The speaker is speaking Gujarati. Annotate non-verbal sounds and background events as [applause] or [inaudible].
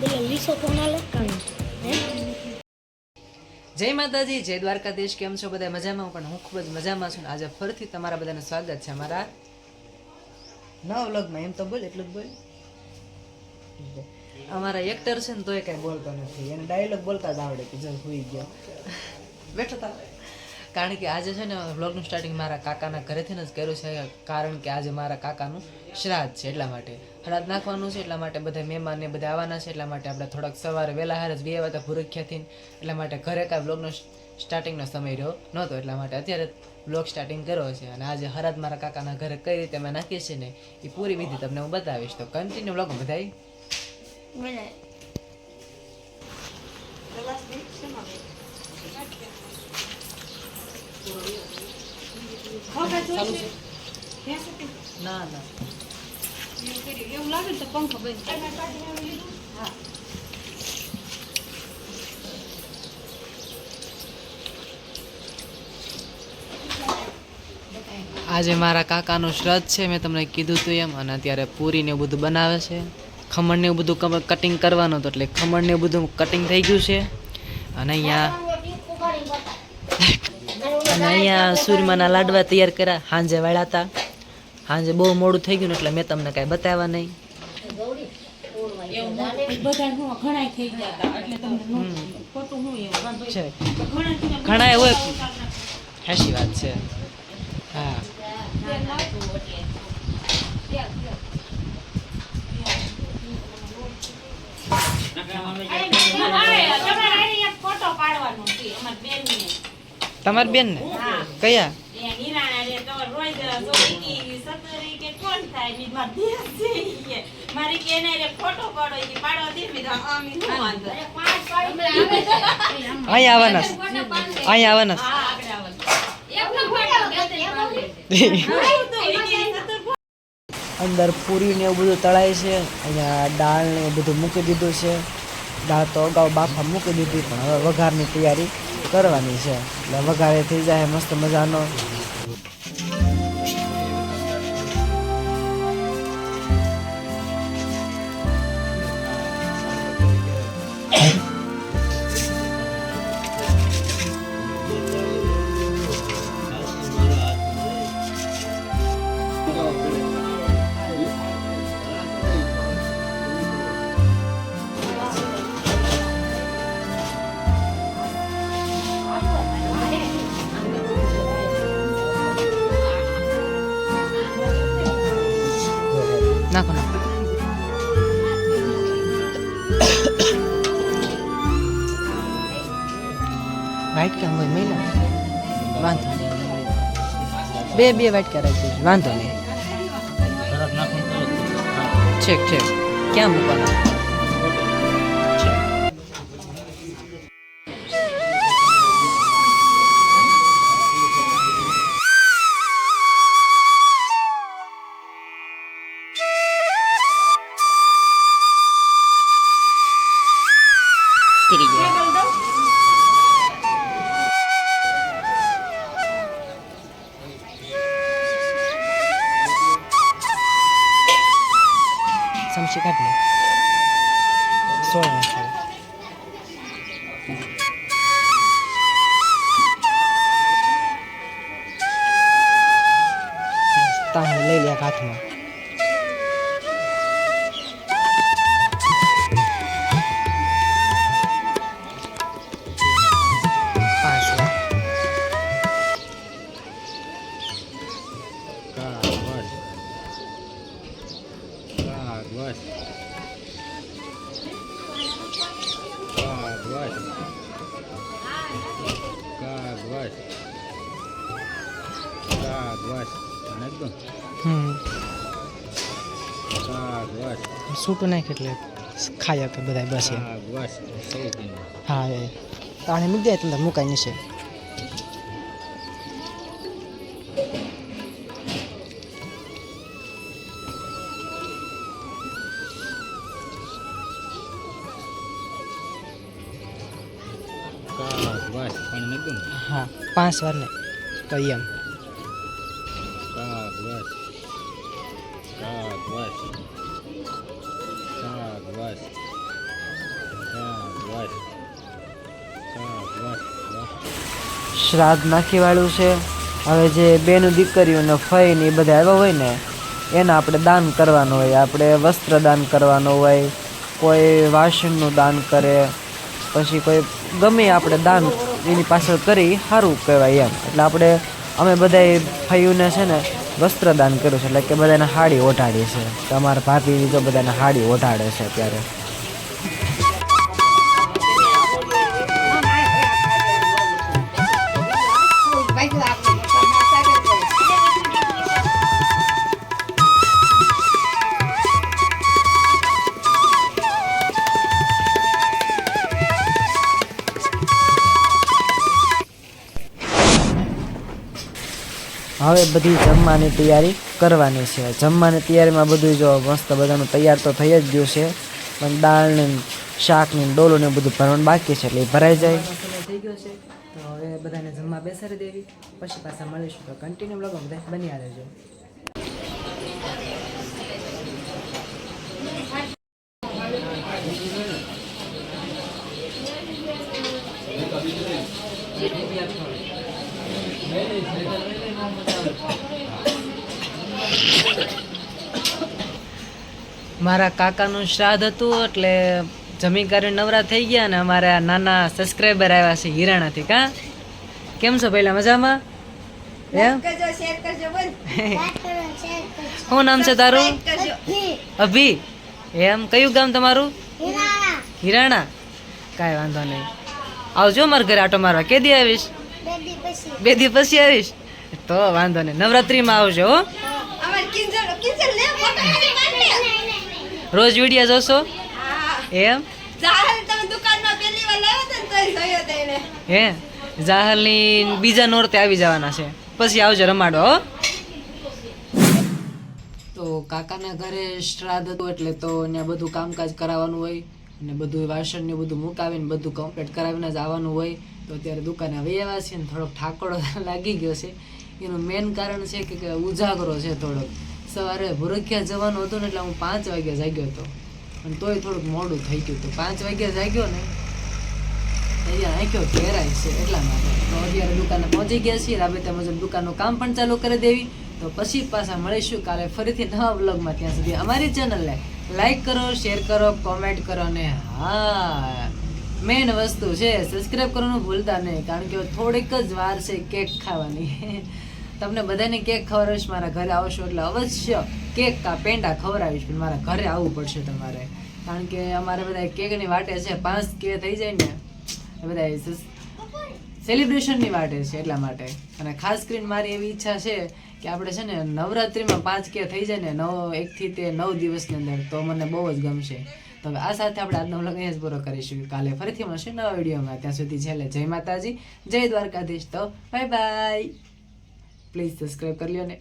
બોલો લીસો કોના લટકાણું હે જય માતાજી, જય દ્વારકાધીશ, કેમ છો બધા? મજામાં પણ હું ખૂબ જ મજામાં છું આજે ફરીથી તમારા બધાનું સ્વાગત છે અમારા નવ વ્લોગમાં. એમ તો બોલ, એટલું જ બોલ. અમારા એક્ટર છે ને તોય કાંઈ બોલતો નથી. એને ડાયલોગ બોલતા જ આવડે કે જો હોઈ ગયો. બેઠો તા કારણ કે આજે છે ને વ્લોગનું સ્ટાર્ટિંગ મારા કાકાના ઘરેથી જ કર્યું છે કારણ કે આજે મારા કાકાનું શ્રાદ્ધ છે એટલા માટે. શ્રાદ્ધ નાખવાનું છે એટલા માટે બધા મહેમાન ને બધા આવવાના છે એટલા માટે આપણે થોડાક સવારે વહેલા હાર જ બે આવ્યા હતા ભૂરખ્યાથી. એટલા માટે ઘરે કાંઈ વ્લોગનો સ્ટાર્ટિંગનો સમય રહ્યો નહોતો એટલા માટે અત્યારે વ્લોગ સ્ટાર્ટિંગ કર્યો છે. અને આજે હરાદ મારા કાકાના ઘરે કઈ રીતે અમે નાખીએ છીએ ને એ પૂરી વિધિ તમને હું બતાવીશ. તો કન્ટિન્યુ વ્લોગ બધાય. આજે મારા કાકાનું શ્રાદ્ધ છે, મેં તમને કીધું હતું એમ, અને અત્યારે પૂરીને એવું બધું બનાવે છે. ખમણને એવું બધું કટિંગ કરવાનું હતું એટલે ખમણને એવું બધું કટિંગ થઈ ગયું છે. અને અહીંયા અને અહીંયા સૂરમાના લાડવા તૈયાર કર્યા. સાંજે વાળ્યા હતા સાંજે બહુ મોડું થઈ ગયું ને એટલે મેં તમને કાંઈ બતાવ્યા નહીં. ઘણા થી સાચી વાત છે. હા. તમારી બેન ને? કયા? એ નિરાણા રે તો રોજ જોઈતી સતરી કે કોણ થાય મી માર દેશ છે. ઈ કે મારી કે એને રે ફોટો પાડો ઈ કે પાડો દે મી તો આમી હું વાંધો અહીંયા આવવાના અહીં આવવાના અંદર પૂરી ને એવું બધું તળાય છે. અહીંયા દાળ ને એવું બધું મૂકી દીધું છે. દાળ તો અગાઉ બાફા મૂકી દીધી, પણ હવે વઘારની તૈયારી. કરવાની છે એટલે વઘારે થઈ જાય મસ્ત મજાનો નાખો નાખો વાઇટ કામ હોય મહિલા વાંધો નહીં બે બે વાઇટ કા રાખી દઈશું વાંધો નહીં છેક છેક ક્યાં મૂકવાના સમસી કાઢ લે સોળ હમ. સૂટું નાખ એટલે ખાઈ આપે બધા બસ એમ. હા એ. તાણે મૂકી જાય તમને મુકાઈ નહીં નથી પાંચ વાર ને તો એમ. શ્રાદ્ધ નાખી વાળું છે. હવે જે બેનું દીકરીઓને ફઈ ને એ બધા આવ્યા હોય ને, એને આપણે દાન કરવાનું હોય. આપણે વસ્ત્ર દાન કરવાનું હોય, કોઈ વાસણનું દાન કરે, પછી કોઈ ગમે આપણે દાન એની પાછળ કરી સારું કહેવાય એમ. એટલે આપણે, અમે બધાય ભાઈઓને છે ને વસ્ત્રદાન કર્યું છે. એટલે કે બધાને હાડી ઓઢાડી છે. તમારા ભાભી તો બધાને હાડી ઓઢાડે છે અત્યારે. હવે બધી જમવાની તૈયારી કરવાની છે. જમવાની તૈયારીમાં બધું જો મસ્ત બધાનું તૈયાર તો થઈ જ ગયું છે. પણ દાળ ને શાક ને ડોલો ને બધું ભરવાનું બાકી છે એટલે એ ભરાઈ જાય. થઈ ગયો છે. તો હવે બધાને જમવા બેસાડી દેવી. પછી પાછા મળીશું. તો કન્ટિન્યુ બ્લોગ બધા બન્યા રહેજો. મારા કાકાનું શ્રાદ્ધ હતું એટલે જમી કરીને નવરા થઈ ગયા ને અમારા નાના સબસ્ક્રાઈબર આવ્યા છે હિરાણાથી કા? કેમ છો પહેલા મજામાં? એમ? [laughs] શું નામ છે તારું? અભી. એમ કયું ગામ તમારું? હિરાણા. કાંઈ વાંધો નહીં. આવજો મારા ઘરે આટો મારવા. કે દી આવીશ? બે દી પછી આવીશ. તો વાંધો નહીં. નવરાત્રીમાં આવજો હો. રોજ વીડિયો જોશો? એમ? હે? જાહલની બીજા નોરતે આવી જવાના છે. પછી આવજો રમાડો હો. તો કાકાના ઘરે શ્રાદ્ધ હતું એટલે તો ત્યાં બધું કામકાજ કરાવવાનું હોય ને બધું વાસણ ને બધું મુકાવીને બધું કમ્પ્લીટ કરાવીને જ આવવાનું હોય. તો અત્યારે દુકાને હવે આવ્યા છે ને થોડોક ઠાકોડો [laughs] લાગી ગયો છે. એનું મેન કારણ છે કે કે ઉજાગરો છે થોડોક. સવારે ભૂરખિયા જવાનું હતું ને એટલે હું પાંચ વાગ્યા જાગ્યો હતો. અને તોય થોડુંક મોડું થઈ ગયું હતું. પાંચ વાગ્યા જાગ્યો ને અહીંયા આંખ્યો ઘેરાય છે એટલા માટે. તો અત્યારે દુકાને પહોંચી ગયા છીએ રાબેતા મુજબ દુકાનનું કામ પણ ચાલુ કરી દેવી. તો પછી પાછા મળીશું કાલે ફરીથી નવા બ્લોગમાં ત્યાં સુધી. અમારી ચેનલને લાઈક કરો શેર કરો કોમેન્ટ કરો ને હા! મેન વસ્તુ છે સબસ્ક્રાઈબ કરવાનું ભૂલતા નહીં, કારણ કે થોડીક જ વાર છે કેક ખાવાની. [laughs] તમને બધાને કેક ખવડાવીશ, મારા ઘરે આવશો એટલે અવશ્ય કેક કા પેંડા ખવડાવીશ, પણ મારા ઘરે આવવું પડશે તમારે. કારણ કે અમારે બધા કેકની વાટે છે, પાંચ કે થઈ જાય ને બધા સેલિબ્રેશનની વાટે છે એટલા માટે. અને ખાસ કરીને મારી એવી ઈચ્છા છે કે આપણે છે ને નવરાત્રિમાં પાંચ કે થઈ જાય ને, નવ એકથી તે નવ દિવસની અંદર, તો મને બહુ જ ગમશે. તો આ સાથે આપણે આજનો વ્લોગ અહીંયા જ પૂરો કરીશું. કાલે ફરીથી મળશે નવા વિડીયોમાં. ત્યાં સુધી છેલ્લે જય માતાજી, જય દ્વારકાધીશ. તો બાય બાય પ્લીઝ સબસ્ક્રાઈબ કરી લ્યો ને.